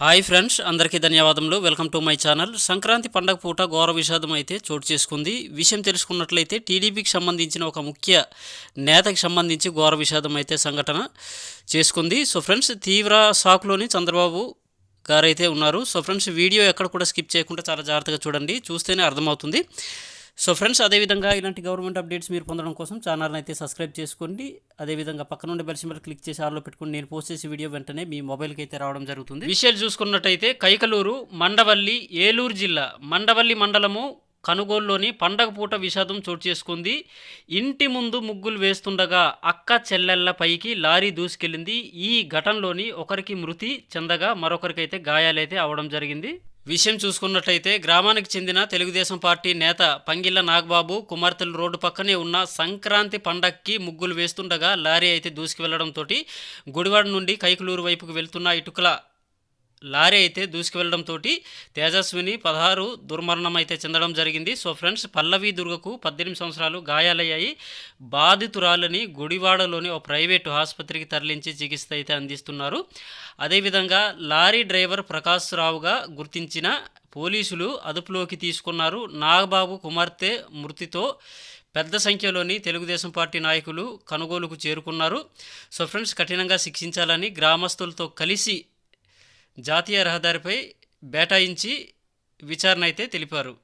Hi friends అందరికీ ధన్యవాదములు. Welcome to my channel. Sankranti పండగ పూట ఘోర విషాదం అయితే చోటు చేసుకుంది. విషయం తెలుసుకున్నట్లయితే టీడీపీకి సంబంధించిన ఒక ముఖ్య నేతకి సంబంధించి ఘోర విషాదం అయితే సంఘటన చేసుకుంది. సో ఫ్రెండ్స్ తీవ్ర షాక్లోని చంద్రబాబు గారైతే ఉన్నారు. సో ఫ్రెండ్స్ వీడియో ఎక్కడ కూడా స్కిప్ చేయకుండా చాలా జాగ్రత్తగా చూడండి. చూస్తేనే అర్థమవుతుంది. సో ఫ్రెండ్స్ అదేవిధంగా ఇలాంటి గవర్నమెంట్ అప్డేట్స్ మీరు పొందడం కోసం ఛానల్ని అయితే సబ్స్క్రైబ్ చేసుకోండి. అదేవిధంగా పక్కన ఉండే బెల్ సింబల్ క్లిక్ చేసి ఆర్లో పెట్టుకుని నేను పోస్ట్ చేసే వీడియో వెంటనే మీ మొబైల్కి అయితే రావడం జరుగుతుంది. విషయాలు చూసుకున్నట్టయితే కైకలూరు మండవల్లి ఏలూరు జిల్లా మండవల్లి మండలము కనుగోలులోని పండగ పూట విషాదం చోటు చేసుకుంది. ఇంటి ముందు ముగ్గులు వేస్తుండగా అక్క చెల్లెళ్ళ పైకి లారీ దూసుకెళ్ళింది. ఈ ఘటనలోని ఒకరికి మృతి చెందగా మరొకరికైతే గాయాలైతే అవడం జరిగింది. విషయం చూసుకున్నట్లయితే గ్రామానికి చెందిన తెలుగుదేశం పార్టీ నేత పంగిళ్ళ నాగబాబు కుమార్తెలు రోడ్డు పక్కనే ఉన్న సంక్రాంతి పండక్కి ముగ్గులు వేస్తుండగా లారీ అయితే దూసుకు వెళ్ళడంతో గుడివాడ నుండి కైకులూరు వైపుకు వెళ్తున్న ఇటుకల లారీ అయితే దూసుకువెళ్ళడంతో తేజస్విని పదహారు దుర్మరణం అయితే చెందడం జరిగింది. సో ఫ్రెండ్స్ పల్లవి దుర్గకు పద్దెనిమిది సంవత్సరాలు గాయాలయ్యాయి. బాధితురాలని గుడివాడలోని ఓ ప్రైవేటు ఆసుపత్రికి తరలించి చికిత్స అయితే అందిస్తున్నారు. అదేవిధంగా లారీ డ్రైవర్ ప్రకాశ్ రావుగా గుర్తించిన పోలీసులు అదుపులోకి తీసుకున్నారు. నాగబాబు కుమార్తె మృతితో పెద్ద సంఖ్యలోని తెలుగుదేశం పార్టీ నాయకులు కనుగోలుకు చేరుకున్నారు. సో ఫ్రెండ్స్ కఠినంగా శిక్షించాలని గ్రామస్తులతో కలిసి జాతీయ రహదారిపై బేటాయించి విచారణ అయితే తెలిపారు.